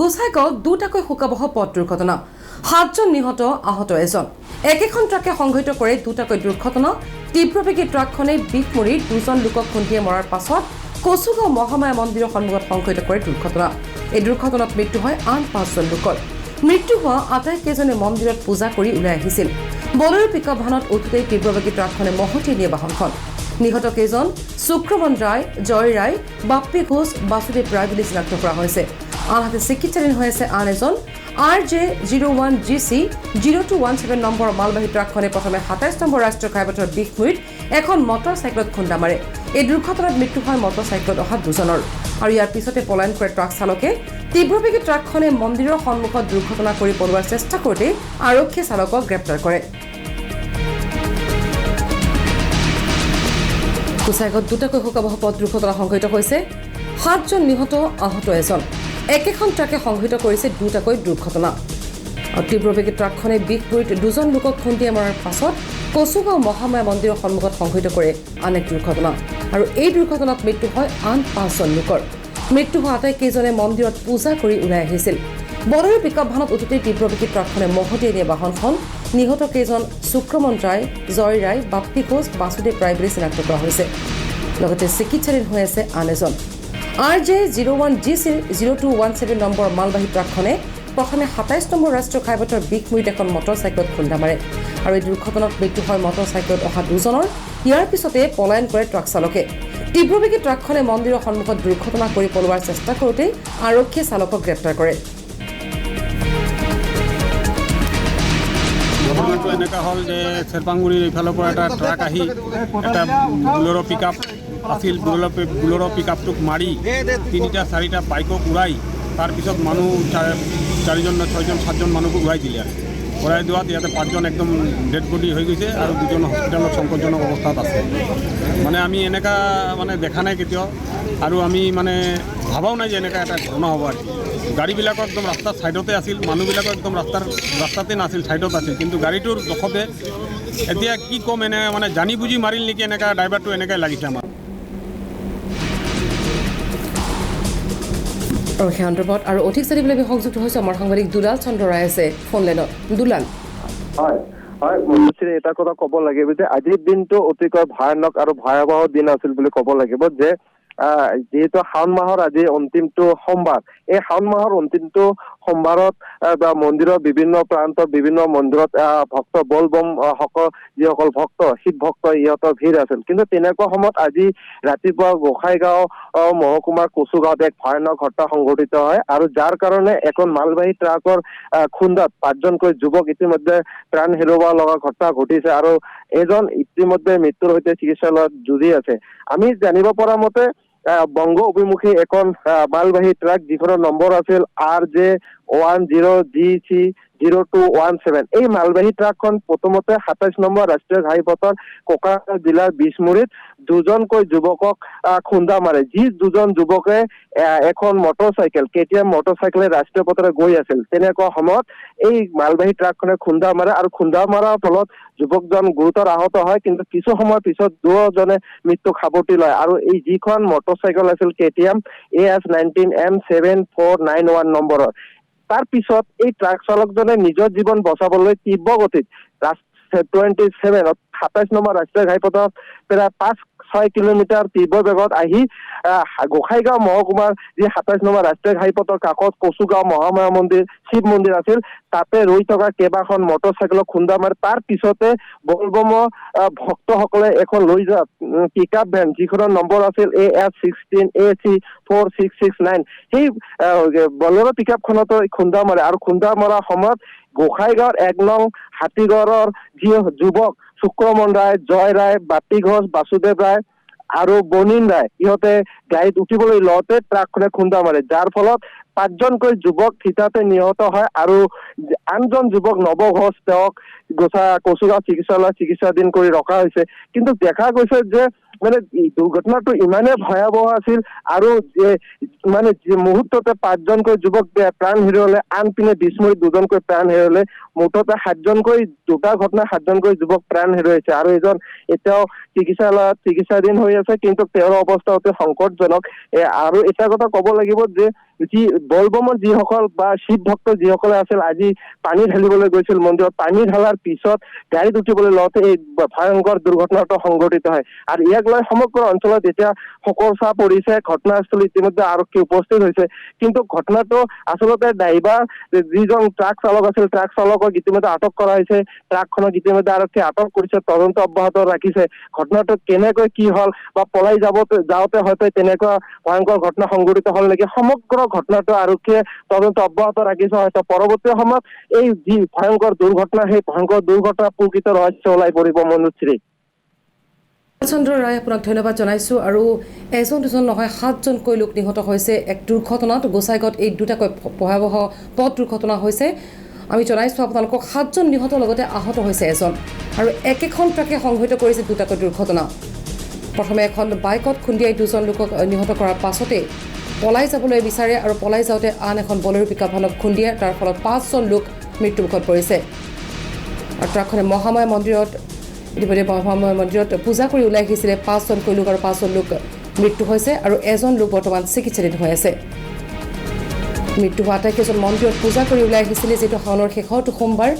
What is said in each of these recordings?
গোসাইগাঁৱত দুটাকৈ শোকাবহ পথ দুৰ্ঘটনা। সাতজন নিহত আহত এজন। একেখন ট্ৰাকে সংঘটিত কৰে দুটাকৈ দুৰ্ঘটনা। তীব্ৰবেগী ট্ৰাকখনে বিষ মৰি দুজন লোকক খুন্দিয়াই মৰাৰ পাছত কচুগাঁও মহামায়া মন্দিৰৰ সন্মুখত সংঘটিত কৰে দুৰ্ঘটনা। এই দুৰ্ঘটনাত মৃত্যু হয় আন পাঁচজন লোকৰ। মৃত্যু হোৱা আটাইকেইজনে মন্দিৰত পূজা কৰি ওলাই আহিছিল। বলেৰো পিকআপ ভানত উঠোতেই তীব্ৰবেগী ট্ৰাকখনে মহতিয়াই নিয়ে বাহনখন। নিহত কেইজন? শুক্ৰমন ৰায় জয় ৰায় বাপ্পী ঘোষ বাসুদেৱ ৰায় বুলি চিনাক্ত কৰা হৈছে। আনহাতে চিকিৎসাধীন হৈ আছে আন এজন। R J zero' one G C, zero' two one seven নম্বৰৰ মালবাহী ট্ৰাকখনে প্ৰথমে সাতাইছ নম্বৰ ৰাষ্ট্ৰীয় ঘাইপথৰ বিঘমুৰিত এখন মটৰ চাইকেলত খুন্দা মাৰে। এই দুৰ্ঘটনাত মৃত্যু হয় মটৰ চাইকেলত অহা দুজনৰ। আৰু ইয়াৰ পিছতে পলায়ন কৰে ট্ৰাক চালকে। তীব্ৰবেগী ট্ৰাকখনে মন্দিৰৰ সন্মুখত দুৰ্ঘটনা কৰি পলোৱাৰ চেষ্টা কৰোঁতে আৰক্ষীয়ে চালকক গ্ৰেপ্তাৰ কৰে। গোসাইগাঁৱত দুটাকৈ শোকাবহ পথ দুৰ্ঘটনা সংঘটিত হৈছে। সাতজন নিহত আহত এজন। একেখন ট্ৰাকে সংঘটিত কৰিছে দুটাকৈ দুৰ্ঘটনা। তীব্ৰবেগী ট্ৰাকখনে বিষপুৰীত দুজন লোকক খুন্দিয়াই মৰাৰ পাছত কচুগাঁও মহামায়া মন্দিৰৰ সন্মুখত সংঘটিত কৰে আন এক দুৰ্ঘটনা। আৰু এই দুৰ্ঘটনাত মৃত্যু হয় আন পাঁচজন লোকৰ। মৃত্যু হোৱা আটাইকেইজনে মন্দিৰত পূজা কৰি ওলাই আহিছিল। বলেৰো পিকআপ ভানত উঠোতেই তীব্ৰবেগী ট্ৰাকখনে মহতিয়াই নিয়ে বাহনখন নিহত কেইজন শুক্ৰমন ৰায় জয় ৰায় বাপ্পী ঘোষ বাসুদেৱ ৰায় বুলি চিনাক্ত কৰা হৈছে। লগতে চিকিৎসাধীন হৈ আছে আন এজন। R J zero' one G C zero' two one seven নম্বৰৰ মালবাহী ট্ৰাকখনে প্ৰথমে সাতাইছ নম্বৰ ৰাষ্ট্ৰীয় ঘাইপথৰ বিঘমুৰিত এখন মটৰ চাইকেলত খুন্দা মাৰে। আৰু এই দুৰ্ঘটনাত মৃত্যু হয় মটৰ চাইকেলত অহা দুজনৰ ইয়াৰ পিছতে পলায়ন কৰে ট্ৰাক চালকে। তীব্ৰবেগী ট্ৰাকখনে মন্দিৰৰ সন্মুখত দুৰ্ঘটনা কৰি পলোৱাৰ চেষ্টা কৰোঁতেই আৰক্ষীয়ে চালকক গ্ৰেপ্তাৰ কৰে। ঘটনাটো এনেকুৱা হ'ল যে চেৰপাংগুৰিৰ এইফালৰ পৰা এটা ট্ৰাক আহি এটা বুলেৰ' পিক আপ আছিল বুলেৰ' বুলেৰ' পিক আপটোক মাৰি তিনিটা, চাৰিটা বাইকক উৰাই তাৰপিছত মানুহ চাৰিজন ছয়জন, সাতজন মানুহক উৰাই দিলে। আৰু উৰাই দিয়াত ইয়াতে পাঁচজন একদম ডেড বডি হৈ গৈছে আৰু দুজন হস্পিটেলত সংকটজনক অৱস্থাত আছে। মানে আমি এনেকুৱা মানে দেখা নাই কেতিয়াও। আৰু আমি মানে ভাবাও নাই যে এনেকুৱা এটা ঘটনা হ'ব আৰু। গাড়ীবিলাকো একদম ৰাস্তাৰ ছাইডতে আছিল মানুহবিলাকো একদম ৰাস্তাৰ ৰাস্তাতে নাছিল ছাইডত আছিল। কিন্তু গাড়ীটোৰ জখতে এতিয়া কি ক'ম এনে মানে জানি বুজি মাৰিল নেকি এনেকুৱা ড্ৰাইভাৰটো এনেকৈ লাগিছে আমাৰ। আৰু সেই সন্দৰ্ভত আৰু অধিক জানিবলৈ আমি সংযুক্ত হৈছোঁ আমাৰ সাংবাদিক দুলাল চন্দ্ৰ ৰায় আছে ফোন লাইনত। দুলাল। হয় হয় মনুশ্ৰী এটা কথা ক'ব লাগিব যে আজিৰ দিনটো অতিকৈ ভয়ানক আৰু ভয়াৱহ দিন আছিল বুলি ক'ব লাগিব যে যিহেতু শাওণ মাহৰ আজি অন্তিমটো সোমবাৰ এই শাওণ মাহৰ অন্তিমটো সোমবাৰত বা মন্দিৰৰ বিভিন্ন প্ৰান্তৰ বিভিন্ন মন্দিৰত ভক্ত বল বম সকল যিসকল ভক্ত শিৱ ভক্ত ইহঁতৰ ভিৰ আছিল। কিন্তু তেনেকুৱা সময়ত আজি ৰাতিপুৱা গোসাইগাঁও আহ, মহকুমাৰ কচুগাঁৱত এক ভয়ানক ঘটনা সংঘটিত হয় আৰু যাৰ কাৰণে এখন মালবাহী ট্ৰাকৰ খুন্দাত পাঁচজনকৈ যুৱক ইতিমধ্যে প্ৰাণ হেৰুওৱা লগা ঘটনা ঘটিছে আৰু এজন ইতিমধ্যে মৃত্যুৰ সৈতে চিকিৎসালয়ত যুঁজি আছে। আমি জানিব পৰা মতে বংগ অভিমুখী এখন মালবাহী ট্ৰাক যিখনৰ নম্বৰ আছিল R J one zero' G C zero' two one seven. এই মালবাহী ট্ৰাকখন প্ৰথমতে সাতাইছ নম্বৰ ৰাষ্ট্ৰীয় ঘাইপথৰ কোকৰাঝাৰ জিলাৰ বিছমুৰিত দুজনকৈ যুৱকক খুন্দা মাৰে। যি দুজন এখন মটৰ চাইকেল কে টি এম গৈ আছিল, তেনেকুৱা সময়ত এই মালবাহী ট্ৰাকখনে খুন্দা মাৰে আৰু খুন্দা মৰাৰ ফলত যুৱকজন গুৰুতৰ আহত হয়, কিন্তু কিছু সময়ৰ পিছত দুয়োজনে মৃত্যুক সাৱটি লয়। আৰু এই যিখন মটৰ চাইকেল আছিল K T M A S nineteen M seven four nine one নম্বৰৰ। তাৰ পিছত এই ট্ৰাক চালকজনে নিজৰ জীৱন বচাবলৈ তীব্ৰ গতিত টুৱেণ্টি ছেভেনত সাতাইছ নম্বৰ ৰাষ্ট্ৰীয় ঘাইপথত প্ৰায় পাঁচ ছয় কিলোমিটাৰ তীব্ৰ বেগত আহি গোসাইগাঁও মহকুমাৰ যি সাতাইছ নম্বৰ ৰাষ্ট্ৰীয় ঘাইপথৰ কাষত কচুগাঁও মহামায়া মন্দিৰ শিৱ মন্দিৰ আছিল তাতে ৰৈ থকা কেইবাখন মটৰ চাইকেলক খুন্দা মাৰে তাৰ পিছতে বলবম ভক্তসকলে এখন লৈ যোৱা পিক আপ ভেন যিখনৰ নম্বৰ আছিল A S sixteen A C four six six nine সেই বলেৰ' পিক আপখনতো খুন্দা মাৰে আৰু খুন্দা মৰাৰ সময়ত গোসাইগাঁৱৰ এক নং হাতীগড়ৰ যি যুৱক শুক্ৰমন ৰায় জয় ৰায় বাপী ঘোষ বাসুদেৱ ৰায় আৰু বনিন নাই ইহঁতে গাড়ীত উঠিবলৈ লওঁতে ট্ৰাকখনে খুন্দা মাৰে। যাৰ ফলত পাঁচজনকৈ যুৱক থিতাতে নিহত হয় আৰু আনজন যুৱক নৱ তেওঁক গোচা কচুগাঁও চিকিৎসালয়ত চিকিৎসাধীন কৰি ৰখা হৈছে। কিন্তু দেখা গৈছে যে মানে দুর্ঘটনাটো দুৰ্ঘটনাটো ভয়াবহ আছিল আৰু যে মানে মুহূৰ্ততে পাঁচজনকৈ যুৱক প্ৰাণ হেৰুৱালে আনপিনে বিস্ময়ত দুজনকৈ প্ৰাণ হেৰুৱালে, মুঠতে সাতজনকৈ, দুটা ঘটনা সাতজনকৈ যুৱক প্ৰাণ হেৰুৱাইছে আৰু এজন এতিয়াও চিকিৎসালয়ত চিকিৎসাধীন হৈ আছে, কিন্তু তেওঁৰ অৱস্থা অতি সংকটজনক। আৰু এটা কথা ক'ব লাগিব যে যি বলবমত যিসকল বা শিৱ ভক্ত যিসকলে আছিল, আজি পানী ঢালিবলৈ গৈছিল মন্দিৰত। পানী ঢালাৰ পিছত গাড়ীত উঠিবলৈ লওঁতে এই ভয়ংকৰ দুৰ্ঘটনাটো সংঘটিত হয়। আৰু ইয়াক লৈ সমগ্ৰ অঞ্চলত এতিয়া সকলোচা পৰিছে, ঘটনাস্থলী ইতিমধ্যে আৰক্ষী উপস্থিত হৈছে। কিন্তু ঘটনাটো আচলতে ড্ৰাইভাৰ যিজন ট্ৰাক চালক আছিল, ট্ৰাক চালকক ইতিমধ্যে আটক কৰা হৈছে। ট্ৰাকখনক ইতিমধ্যে আৰক্ষীয়ে আটক কৰিছে, তদন্ত অব্যাহত ৰাখিছে। ঘটনাটো কেনেকৈ কি হ'ল বা পলাই যাব যাওঁতে হয়তো তেনেকুৱা ভয়ংকৰ ঘটনা সংঘটিত হ'ল নেকি? সমগ্ৰ ঘটনাটো আৰক্ষীয়ে তদন্ত অব্যাহত ৰাখিছে। হয়তো পৰৱৰ্তী সময়ত এই যি ভয়ংকৰ দুৰ্ঘটনা, সেই ভয়ংকৰ দুৰ্ঘটনা প্ৰকৃত ৰহস্য ওলাই পৰিব মনোশ্ৰী চন্দ্ৰ ৰায় আপোনাক ধন্যবাদ জনাইছোঁ আৰু এজন, দুজন নহয়, সাতজনকৈ লোক নিহত হৈছে। এক দুৰ্ঘটনাত গোসাইগাঁৱত এই দুটাকৈ ভয়াৱহ পথ দুৰ্ঘটনা হৈছে। আমি জনাইছোঁ আপোনালোকক সাতজন নিহত লগতে আহত হৈছে এজন। আৰু একেখন ট্ৰাকে সংঘটিত কৰিছে দুটাকৈ দুৰ্ঘটনা। প্ৰথমে এখন বাইকত খুন্দিয়াই দুজন লোকক নিহত কৰাৰ পাছতে পলাই যাবলৈ বিচাৰে আৰু পলাই যাওঁতে আন এখন বলেৰো ভানক খুন্দিয়াই তাৰ ফলত পাঁচজন লোক মৃত্যুমুখত পৰিছে। আৰু ট্ৰাকখনে মহামায়া মন্দিৰত ইতিমধ্যে মহামায়া মন্দিৰত পূজা কৰি ওলাই আহিছিলে। পাঁচজনকৈ লোক আৰু পাঁচজন লোক মৃত্যু হৈছে আৰু এজন লোক বৰ্তমান চিকিৎসাধীন হৈ আছে। মৃত্যু হোৱা আটাইকেইজন মন্দিৰত পূজা কৰি ওলাই আহিছিলে যিটো শাওনৰ শেষৰটো সোমবাৰ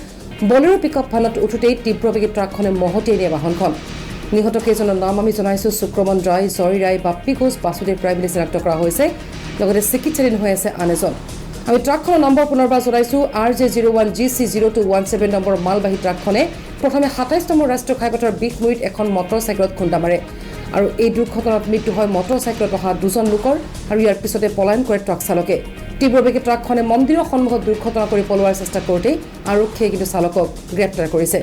বলেৰো ভানত উঠোতেই তীব্ৰবেগী ট্ৰাকখনে মহতিয়াই নিয়ে বাহনখন। নিহত কেইজনৰ নাম আমি জনাইছোঁ শুক্ৰমন ৰায় জয় ৰায় বাপ্পী ঘোষ বাসুদেৱ ৰায় বুলি চিনাক্ত কৰা হৈছে। লগতে চিকিৎসাধীন হৈ আছে আন এজন। আমি ট্ৰাকখনৰ নম্বৰ পুনৰবাৰ জনাইছোঁ R J zero' one G C zero' two one seven number মালবাহী ট্ৰাকখনে প্ৰথমে সাতাইছ নম্বৰ ৰাষ্ট্ৰীয় ঘাইপথৰ বিঘমুৰিত এখন মটৰ চাইকেলত খুন্দা মাৰে। আৰু এই দুৰ্ঘটনাত মৃত্যু হয় মটৰ চাইকেলত অহা দুজন লোকৰ আৰু ইয়াৰ পিছতে পলায়ন কৰে ট্ৰাক চালকে। তীব্ৰবেগী ট্ৰাকখনে মন্দিৰৰ সন্মুখত দুৰ্ঘটনা কৰি পলোৱাৰ চেষ্টা কৰোঁতেই আৰক্ষীয়ে কিন্তু চালকক গ্ৰেপ্তাৰ কৰিছে।